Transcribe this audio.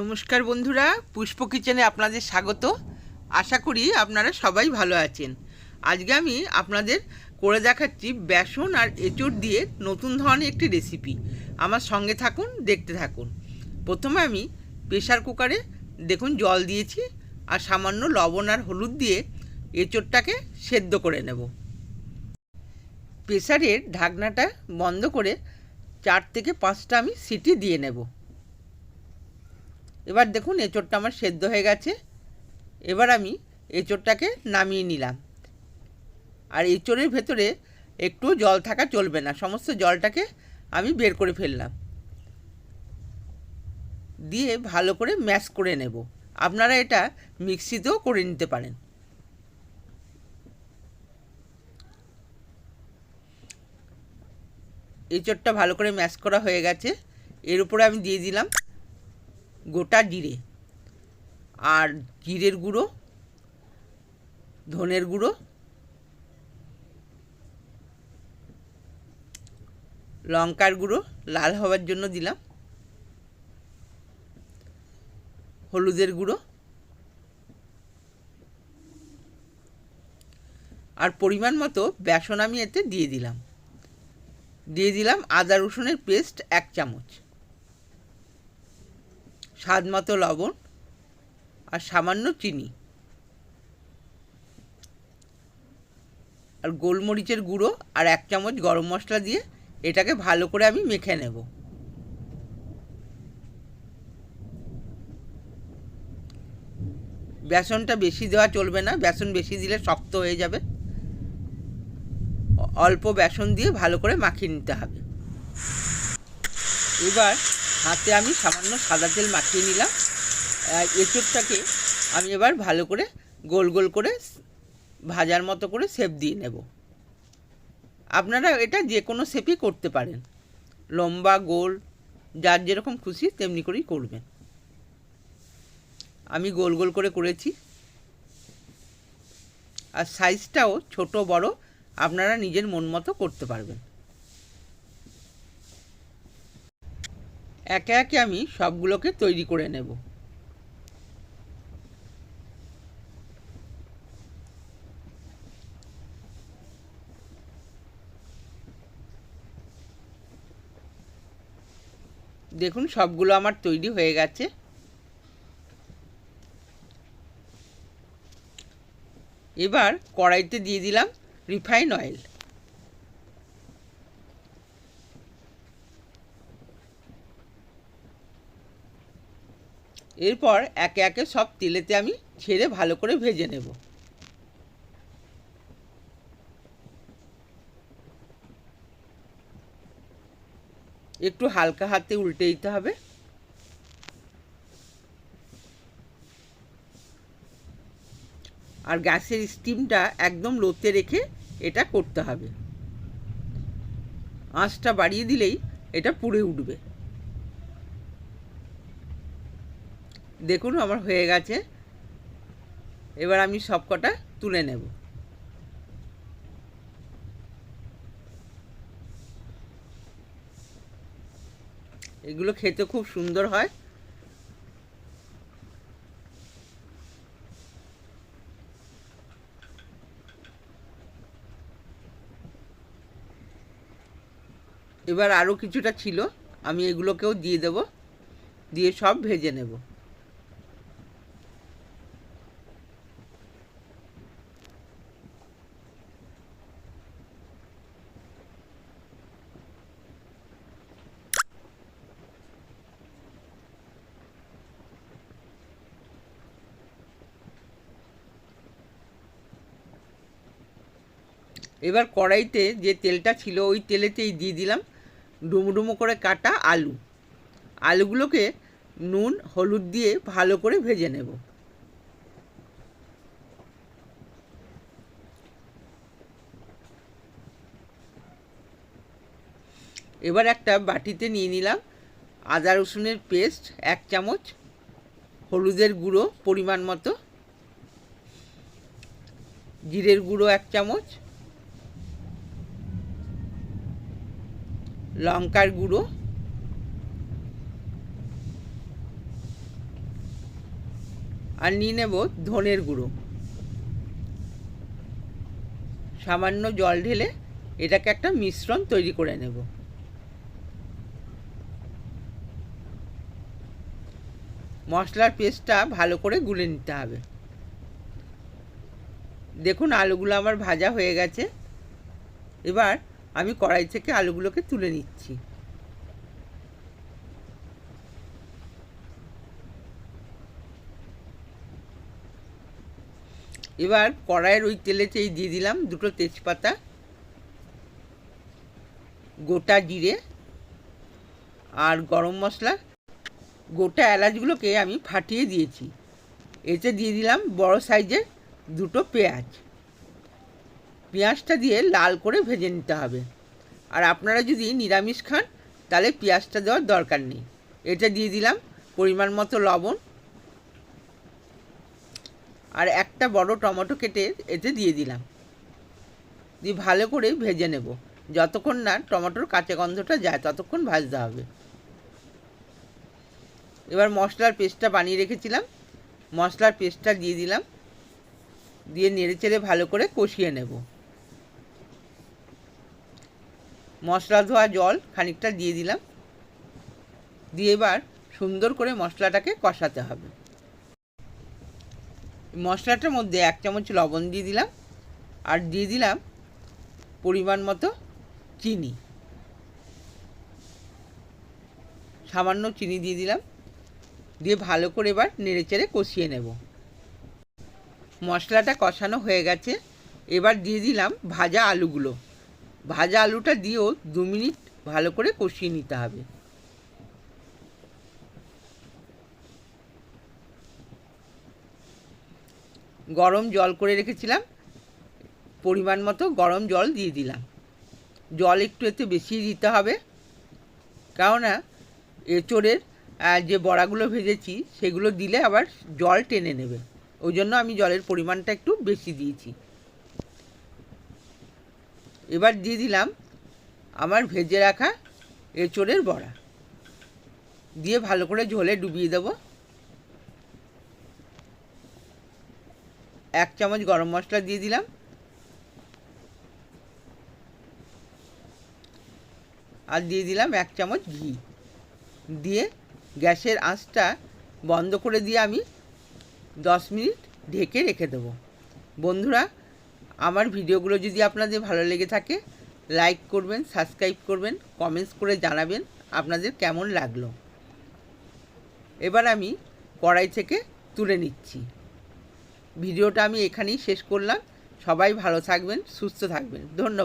নমস্কার বন্ধুরা, পুষ্প কিচেনে আপনাদের স্বাগত। আশা করি আপনারা সবাই ভালো আছেন। আজকে আমি আপনাদের করে দেখাচ্ছি বেসন আর এঁচড় দিয়ে নতুন ধরনের একটি রেসিপি আমার সঙ্গে থাকুন, দেখতে থাকুন। প্রথমে আমি প্রেশার কুকারে দেখুন জল দিয়েছি আর সামান্য লবণ আর হলুদ দিয়ে এঁচড়টাকে সেদ্ধ করে নেব। প্রেশারের ঢাকনাটা বন্ধ করে চার থেকে পাঁচটা আমি সিটি দিয়ে নেব। এবার দেখুন, এঁচোড়টা আমার সেদ্ধ হয়ে গেছে। এবার আমি এঁচোড়টাকে নামিয়ে নিলাম। আর এঁচোড়ের ভেতরে একটু জল থাকা চলবে না, সমস্ত জলটাকে আমি বের করে ফেললাম। দিয়ে ভালো করে ম্যাশ করে নেব। আপনারা এটা মিক্সিতেও করে নিতে পারেন। এঁচোড়টা ভালো করে ম্যাশ করা হয়ে গেছে। এর উপরে আমি দিয়ে দিলাম গোটা জিরে আর জিরের গুঁড়ো, ধনের গুঁড়ো, লঙ্কার গুঁড়ো লাল হওয়ার জন্য দিলাম, হলুদের গুঁড়ো আর পরিমাণ মতো বেসন আমি এতে দিয়ে দিলাম। দিয়ে দিলাম আদা রসুনের পেস্ট এক চামচ। স্বাদ মতো লবণ আর সামান্য চিনি। আর গোলমরিচের গুঁড়ো আর এক চামচ গরম মশলা দিয়ে এটাকে ভালো করে আমি মেখে নেব। বেসনটা বেশি দেওয়া চলবে না, বেসন বেশি দিলে শক্ত হয়ে যাবে। অল্প বেসন দিয়ে ভালো করে মাখিয়ে নিতে হবে। এবার হাতে আমি সামান্য সাদা তেল মাখিয়ে নিলাম। আর এঁচোড়টাকে আমি এবার ভালো করে গোল গোল করে ভাজার মতো করে শেপ দিয়ে নেব। আপনারা এটা যে কোনো শেপই করতে পারেন। লম্বা, গোল, যার যেরকম খুশি তেমনি করেই করবেন। আমি গোল গোল করে করেছি। আর সাইজটাও ছোট, বড়, আপনারা নিজের মন মতো করতে পারবেন। একে একে আমি সবগুলোকে তৈরি করে নেব। দেখুন, সবগুলো আমার তৈরি হয়ে গেছে। এবার কড়াইতে দিয়ে দিলাম রিফাইন অয়েল। এরপর একে একে সব তেলেতে আমি ছেড়ে ভালো করে ভেজে নেব। একটু হালকা হাতে উল্টে দিতে হবে। আর গ্যাসের স্টিমটা একদম লোতে রেখে এটা করতে হবে। আঁচটা বাড়িয়ে দিলেই এটা পুড়ে উঠবে। দেখুন, আমার হয়ে গেছে। এবার আমি সব কটা তুলে নেব। এগুলো খেতে খুব সুন্দর হয়। এবার আরও কিছুটা ছিল, আমি এগুলোকেও দিয়ে দেব। দিয়ে সব ভেজে নেব। এবার কড়াইতে যে তেলটা ছিল, ওই তেলেতেই দিয়ে দিলাম ডুমো ডুমো করে কাটা আলু। আলুগুলোকে নুন, হলুদ দিয়ে ভালো করে ভেজে নেব। এবার একটা বাটিতে নিয়ে নিলাম আদা রসুনের পেস্ট, এক চামচ হলুদের গুঁড়ো পরিমাণ মতো, জিরের গুঁড়ো এক চামচ লঙ্কার গুঁড়ো, আর নিয়ে নেব ধনের গুঁড়ো। সামান্য জল ঢেলে এটাকে একটা মিশ্রণ তৈরি করে নেব। মশলার পেস্টটা ভালো করে গুলে নিতে হবে। দেখুন, আলুগুলো আমার ভাজা হয়ে গেছে। এবার আমি কড়াই থেকে আলুগুলোকে তুলে নিচ্ছি। এবার কড়াইয়ের ওই তেলেতেই দিয়ে দিলাম দুটো তেজপাতা, গোটা জিরে আর গরম মশলা, গোটা এলাচগুলোকে আমি ফাটিয়ে দিয়েছি। এতে দিয়ে দিলাম বড় সাইজের দুটো পেঁয়াজ। পেঁয়াজটা দিয়ে লাল করে ভেজে নিতে হবে। আর আপনারা যদি নিরামিষ খান, তাহলে পেঁয়াজটা দেওয়ার দরকার নেই। এটা দিয়ে দিলাম পরিমাণ মতো লবণ। আর একটা বড় টমেটো কেটে এতে দিয়ে দিলাম। দিয়ে ভালো করে ভেজে নেব। যতক্ষণ না টমেটোর কাঁচা গন্ধটা যায়, ততক্ষণ ভাজতে হবে। এবার মশলার পেস্টটা বানিয়ে রেখেছিলাম। মশলার পেস্টটা দিয়ে দিলাম। দিয়ে নেড়ে চেড়ে ভালো করে কষিয়ে নেব। মশলা ধোয়া জল খানিকটা দিয়ে দিলাম। দিয়ে এবার সুন্দর করে মশলাটাকে কষাতে হবে। মশলাটার মধ্যে এক চামচ লবণ দিয়ে দিলাম আর দিয়ে দিলাম পরিমাণ মতো চিনি। সামান্য চিনি দিয়ে দিলাম। দিয়ে ভালো করে এবার নেড়েচেড়ে কষিয়ে নেব। মশলাটা কষানো হয়ে গেছে। এবার দিয়ে দিলাম ভাজা আলুগুলো। ভাজা আলুটা দিয়েও দু মিনিট ভালো করে কষিয়ে নিতে হবে। গরম জল করে রেখেছিলাম। পরিমাণ মতো গরম জল দিয়ে দিলাম। জল একটু এতে বেশি দিতে হবে। কেননা এঁচোড়ের যে বড়াগুলো ভেজেছি, সেগুলো দিলে আবার জল টেনে নেবে। ওই জন্য আমি জলের পরিমাণটা একটু বেশি দিয়েছি। এবার দিয়ে দিলাম আমার ভেজে রাখা এঁচোড়ের বড়া। দিয়ে ভালো করে ঝোলে ডুবিয়ে দেবো। এক চামচ গরম মশলা দিয়ে দিলাম। আর দিয়ে দিলাম এক চামচ ঘি। দিয়ে গ্যাসের আঁচটা বন্ধ করে দিয়ে আমি দশ মিনিট ঢেকে রেখে দেবো। বন্ধুরা আমার ভিডিওগুলো যদি আপনাদের ভালো লেগে থাকে লাইক করবেন সাবস্ক্রাইব করবেন কমেন্টস করে জানাবেন আপনাদের কেমন লাগল। এবার আমি কড়াই থেকে তুলে নিচ্ছি। ভিডিওটা আমি এখানেই শেষ করলাম। সবাই ভালো থাকবেন, সুস্থ থাকবেন। ধন্যবাদ।